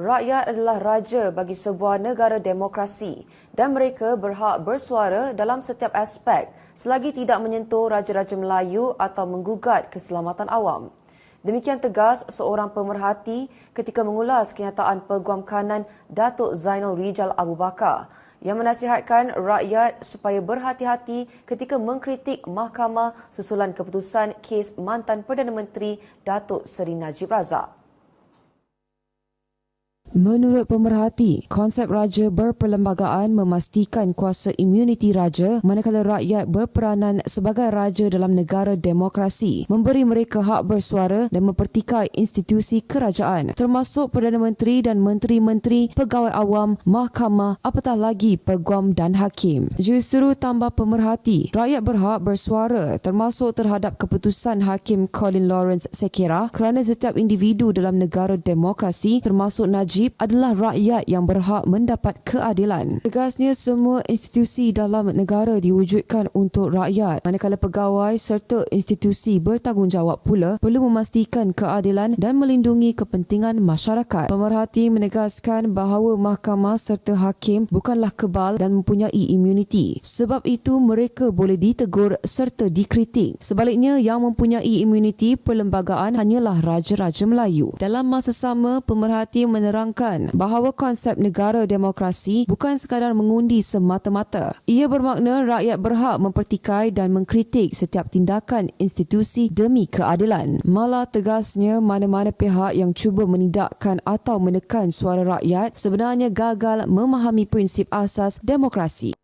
rakyat adalah raja bagi sebuah negara demokrasi dan mereka berhak bersuara dalam setiap aspek selagi tidak menyentuh raja-raja Melayu atau menggugat keselamatan awam. Demikian tegas seorang pemerhati ketika mengulas kenyataan Peguam Kanan Datuk Zainal Rijal Abu Bakar yang menasihatkan rakyat supaya berhati-hati ketika mengkritik mahkamah susulan keputusan kes mantan Perdana Menteri Datuk Seri Najib Razak. Menurut pemerhati, konsep raja berperlembagaan memastikan kuasa imuniti raja manakala rakyat berperanan sebagai raja dalam negara demokrasi, memberi mereka hak bersuara dan mempertikai institusi kerajaan termasuk Perdana Menteri dan Menteri-Menteri, pegawai awam, mahkamah, apatah lagi peguam dan hakim. Justru tambah pemerhati, rakyat berhak bersuara termasuk terhadap keputusan Hakim Colin Lawrence Sekira kerana setiap individu dalam negara demokrasi termasuk Najib wajib adalah rakyat yang berhak mendapat keadilan. Tegasnya semua institusi dalam negara diwujudkan untuk rakyat manakala pegawai serta institusi bertanggungjawab pula perlu memastikan keadilan dan melindungi kepentingan masyarakat. Pemerhati menegaskan bahawa mahkamah serta hakim bukanlah kebal dan mempunyai imuniti. Sebab itu mereka boleh ditegur serta dikritik. Sebaliknya yang mempunyai imuniti perlembagaan hanyalah Raja-Raja Melayu. Dalam masa sama, pemerhati menerang menerangkan bahawa konsep negara demokrasi bukan sekadar mengundi semata-mata. Ia bermakna rakyat berhak mempertikai dan mengkritik setiap tindakan institusi demi keadilan. Malah tegasnya mana-mana pihak yang cuba menidakkan atau menekan suara rakyat sebenarnya gagal memahami prinsip asas demokrasi.